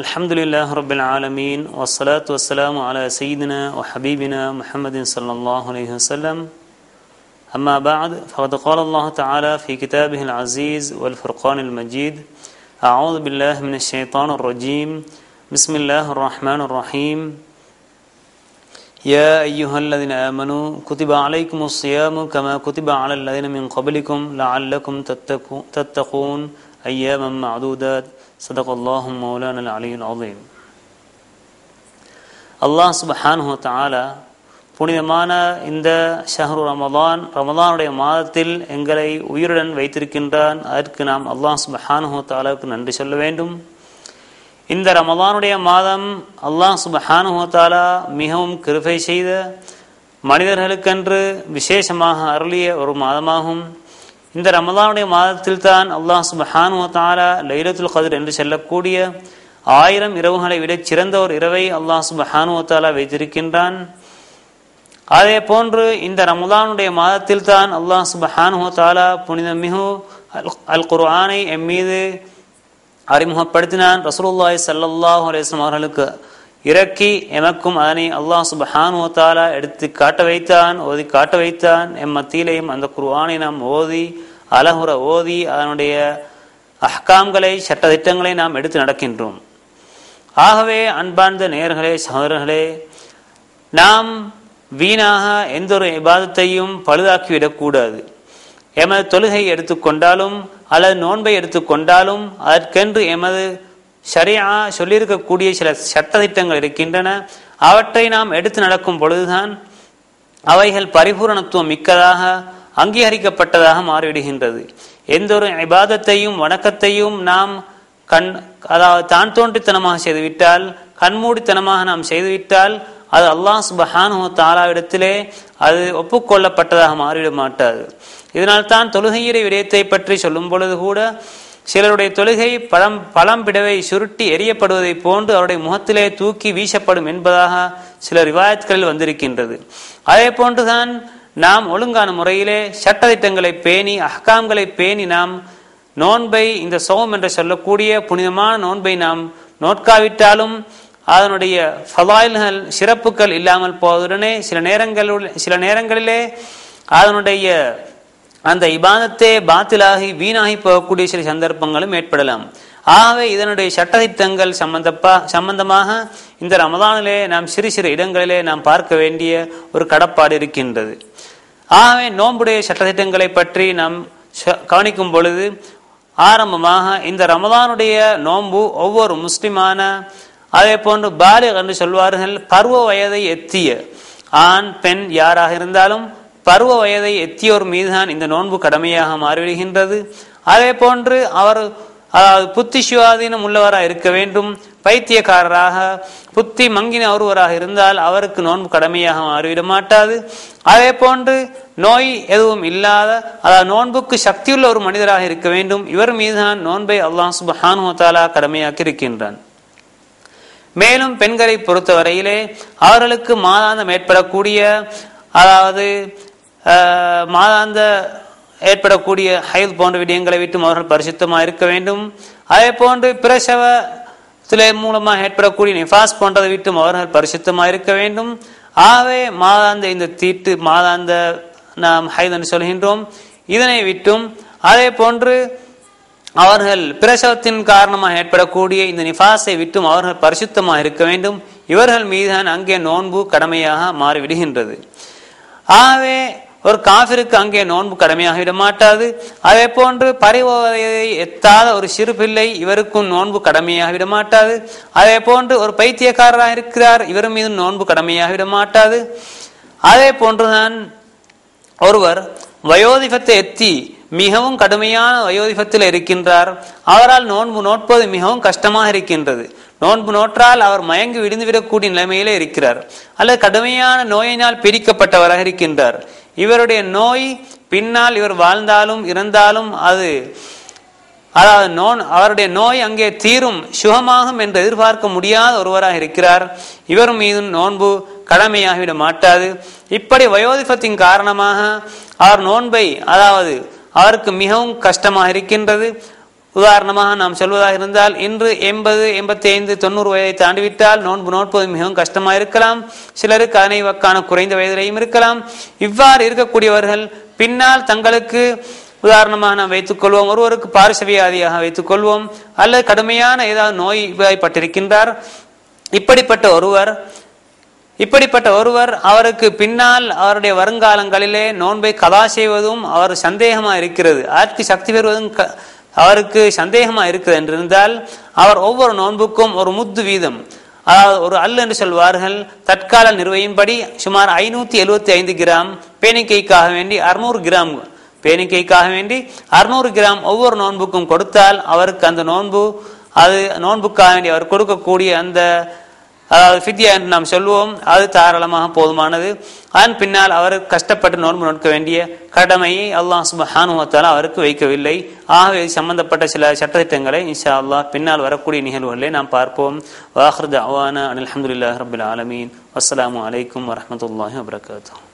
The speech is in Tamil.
الحمد لله رب العالمين والصلاة والسلام على سيدنا وحبيبنا محمد صلى الله عليه وسلم أما بعد فقد قال الله تعالى في كتابه العزيز والفرقان المجيد أعوذ بالله من الشيطان الرجيم بسم الله الرحمن الرحيم يا أيها الذين آمنوا كتب عليكم الصيام كما كتب على الذين من قبلكم لعلكم تتقو- تتقون أياما معدودات صدق الله مولانا العلي العظيم அல்லாஹ் சுபஹானுஹு தஆலா புனிதமான இந்த ஷஹ்ரு ரமதான் ரமதானுடைய மாதத்தில் எங்களை உயிருடன் வைத்திருக்கின்றான் அதற்கு நாம் அல்லாஹ் சுபஹானுஹு தஆலாவுக்கு நன்றி சொல்ல வேண்டும் இந்த ரமதானுடைய மாதம் அல்லாஹ் சுபஹானுஹு தஆலா மிகவும் கிருபை செய்த மனிதர்களுக்கென்று விசேஷமாக அருளிய ஒரு மாதமாகும் இந்த ரமதானுடைய மாதத்தில் தான் அல்லாஹ் சுபஹானு தாரா லைலத்துல் கதிர் என்று சொல்லக்கூடிய ஆயிரம் இரவுகளை விட சிறந்த ஒரு இரவை அல்லாஹ் சுபஹானு தாலா வைத்திருக்கின்றான். அதே போன்று இந்த ரமலானுடைய மாதத்தில் தான் அல்லாஹ் சுபஹானு தாலா புனித மிகு அல்- அல் குர்ஆனை எம் மீது அறிமுகப்படுத்தினான். ரசூலுல்லாய் ஸல்லல்லாஹு அலைஹி அவர்களுக்கு இறக்கி எமக்கும் அதனை அல்லாஹ் சுபஹானு தாலா எடுத்து காட்ட வைத்தான் ஓதி காட்ட வைத்தான். எம் மத்தியிலேயும் அந்த குர்ஆனை நாம் ஓதி அலகுற ஓதி அதனுடைய அஹ்காம்களை சட்டத்திட்டங்களை நாம் எடுத்து நடக்கின்றோம். ஆகவே அன்பார்ந்த நேயர்களே சகோதரர்களே நாம் வீணாக எந்த ஒரு இபாதத்தையும் பழுதாக்கிவிடக்கூடாது. எமது தொழுகை எடுத்துக்கொண்டாலும் அல்லது நோன்பை எடுத்துக்கொண்டாலும் அதற்கென்று எமது சரியாக சொல்லியிருக்கக்கூடிய சில சட்டத்திட்டங்கள் இருக்கின்றன. அவற்றை நாம் எடுத்து நடக்கும் பொழுதுதான் அவைகள் பரிபூரணத்துவம் மிக்கதாக அங்கீகரிக்கப்பட்டதாக மாறிவிடுகின்றது. எந்த ஒரு இபாதத்தையும் வணக்கத்தையும் நாம் கண் அதாவது தான் தோன்றித்தனமாக செய்துவிட்டால் கண்மூடித்தனமாக நாம் செய்துவிட்டால் அது அல்லாஹ் சுபஹானு தாலாவிடத்திலே அது ஒப்புக்கொள்ளப்பட்டதாக மாறிவிட மாட்டாது இதனால் தான் தொழுகையுடைய விடயத்தை பற்றி சொல்லும் பொழுது கூட சிலருடைய தொழுகை பழம் பழம் பிடவை சுருட்டி எரியப்படுவதை போன்று அவருடைய முகத்திலே தூக்கி வீசப்படும் என்பதாக சில ரிவாயத்களில் வந்திருக்கின்றது. அதே போன்றுதான் நாம் ஒழுங்கான முறையிலே சட்டத்திட்டங்களை பேணி அஹ்காம்களை பேணி நாம் நோன்பை இந்த சோம் என்று சொல்லக்கூடிய புனிதமான நோன்பை நாம் நோட்காவிட்டாலும் அதனுடைய ஃபலாயில்கள் சிறப்புகள் இல்லாமல் போவதுடனே சில நேரங்களில் சில நேரங்களிலே அதனுடைய அந்த இபாதத்தே பாத்திலாகி வீணாகி போகக்கூடிய சில சந்தர்ப்பங்களும் ஏற்படலாம். ஆகவே இதனுடைய சட்டத்திட்டங்கள் சம்பந்தப்பா சம்பந்தமாக இந்த ரமதானிலே நாம் சிறு சிறு இடங்களிலே நாம் பார்க்க வேண்டிய ஒரு கடப்பாடு இருக்கின்றது. ஆகவே நோன்புடைய சட்டத்திட்டங்களை பற்றி நாம் ச- கவனிக்கும் பொழுது ஆரம்பமாக இந்த ரமதானுடைய நோன்பு ஒவ்வொரு முஸ்லிமான அதே போன்று பாலிக் என்று சொல்வார்கள் பருவ வயதை எத்திய. ஆண் பெண் யாராக இருந்தாலும் பருவ வயதை எத்தியோர் மீதுதான் இந்த நோன்பு கடமையாக மாறிவிடுகின்றது. அதே போன்று அவர் அதாவது புத்தி சுவாதீனம் உள்ளவராக இருக்க வேண்டும். பைத்தியக்காரராக புத்தி மங்கின ஒருவராக இருந்தால் அவருக்கு நோன்பு கடமையாக மாறிவிட மாட்டாது அதே போன்று நோய் எதுவும் இல்லாத அதாவது நோன்புக்கு சக்தியுள்ள ஒரு மனிதராக இருக்க வேண்டும். இவர் மீதுதான் நோன்பை அல்லாஹ் சுபஹானு தாலா கடமையாக்கி இருக்கின்றான் மேலும் பெண்களை பொறுத்தவரையிலே அவர்களுக்கு மாதாந்தம் ஏற்படக்கூடிய அதாவது ஆஹ், மாதாந்த ஏற்படக்கூடிய ஹயல் போன்ற விடயங்களை விட்டும் அவர்கள் பரிசுத்தமாக இருக்க வேண்டும். அதே போன்று பிரசவ பிரசவத்திலே மூலமாக ஏற்படக்கூடிய நிஃபாஸ் போன்றதை விட்டும் அவர்கள் பரிசுத்தமாக இருக்க வேண்டும். ஆகவே மாதாந்த இந்த தீட்டு மாதாந்த நாம் ஹைதன் சொல்கின்றோம். இதனை விட்டும் அதே போன்று அவர்கள் பிரசவத்தின் காரணமாக ஏற்படக்கூடிய இந்த நிஃபாஸை விட்டும் அவர்கள் பரிசுத்தமாக இருக்க வேண்டும். இவர்கள் மீதுதான் அங்கே நோன்பு கடமையாக மாறிவிடுகின்றது. ஆகவே ஒரு காஃபிருக்கு அங்கே நோன்பு கடமையாக விட மாட்டாது அதே போன்று பரிவதையை எத்தாத ஒரு சிறு பிள்ளை இவருக்கும் நோன்பு கடமையாக விட மாட்டாது அதே போன்று ஒரு பைத்தியக்காரராக இருக்கிறார் இவர் மீது நோன்பு கடமையாக விட மாட்டாது அதே போன்றுதான் ஒருவர் வயோதிபத்தை எத்தி மிகவும் கடுமையான வயோதிபத்தில் இருக்கின்றார். அவரால் நோன்பு நோட்பது மிகவும் கஷ்டமாக இருக்கின்றது. நோன்பு நோற்றால் அவர் மயங்கி விடுந்துவிடக்கூடிய நிலைமையிலே இருக்கிறார். அல்லது கடுமையான நோயினால் பிரிக்கப்பட்டவராக இருக்கின்றார். இவருடைய நோய் பின்னால் இவர் வாழ்ந்தாலும் இறந்தாலும் அது அதாவது நோன் அவருடைய நோய் அங்கே தீரும் சுகமாகும் என்று எதிர்பார்க்க முடியாத ஒருவராக இருக்கிறார். இவர் மீதும் நோன்பு கடமையாகிவிட மாட்டாது. இப்படி வயோதிபத்தின் காரணமாக அவர் நோன்பை அதாவது அவருக்கு மிகவும் கஷ்டமாக இருக்கின்றது. உதாரணமாக நாம் சொல்வதாக இருந்தால் இன்று எண்பது எண்பத்தி ஐந்து தொண்ணூறு வயதை தாண்டிவிட்டால் நோன்பு நோட்பது மிகவும் கஷ்டமா இருக்கலாம். சிலருக்கு அதனை வக்கான குறைந்த வயதிலையும் இருக்கலாம். இவ்வாறு இருக்கக்கூடியவர்கள் பின்னால் தங்களுக்கு உதாரணமாக நாம் வைத்துக் கொள்வோம். ஒருவருக்கு பாரிசவியாதியாக வைத்துக் கொள்வோம். அல்லது கடுமையான ஏதாவது நோய்வாய்ப்பட்டிருக்கின்றார் இப்படிப்பட்ட ஒருவர் இப்படிப்பட்ட ஒருவர் அவருக்கு பின்னால் அவருடைய வருங்காலங்களிலே நோன்பை கதா செய்வதும் அவர் சந்தேகமா இருக்கிறது. ஆட்சி சக்தி பெறுவதும் க- அவருக்கு சந்தேகமாக இருக்குது என்றிருந்தால் அவர் ஒவ்வொரு நோன்புக்கும் ஒரு முத்து வீதம். அதாவது ஒரு அல் என்று சொல்வார்கள். தற்கால நிர்வையின்படி சுமார் ஐநூற்றி எழுபத்தி ஐந்து கிராம் பேணிக்கைக்காக வேண்டி அறுநூறு கிராம் பேணிக்கைக்காக வேண்டி அறுநூறு கிராம் ஒவ்வொரு நோன்புக்கும் கொடுத்தால் அவருக்கு அந்த நோன்பு அது நோன்புக்காக வேண்டி அவர் கொடுக்கக்கூடிய அந்த அதாவது ஃபித்யா என்று நாம் சொல்லுவோம் அது தாராளமாக போதுமானது. அதன் பின்னால் அவர் கஷ்டப்பட்டு நோன்பு நோக்க வேண்டிய கடமையை அல்லாஹ் சுபஹானுவத்தால் அவருக்கு வைக்கவில்லை. ஆகவே சம்பந்தப்பட்ட சில சட்டத்திட்டங்களை இன்ஷா அல்லாஹ் பின்னால் வரக்கூடிய நிகழ்வுகளை நாம் பார்ப்போம். வாஹ்ரத் அவானா அனில் அஹமதுல்லாஹ் ரபில் ஆலமீன். அஸ்லாம் வலைக்கம் வரஹ்மத்துல்லாஹி வபர்காத்தூ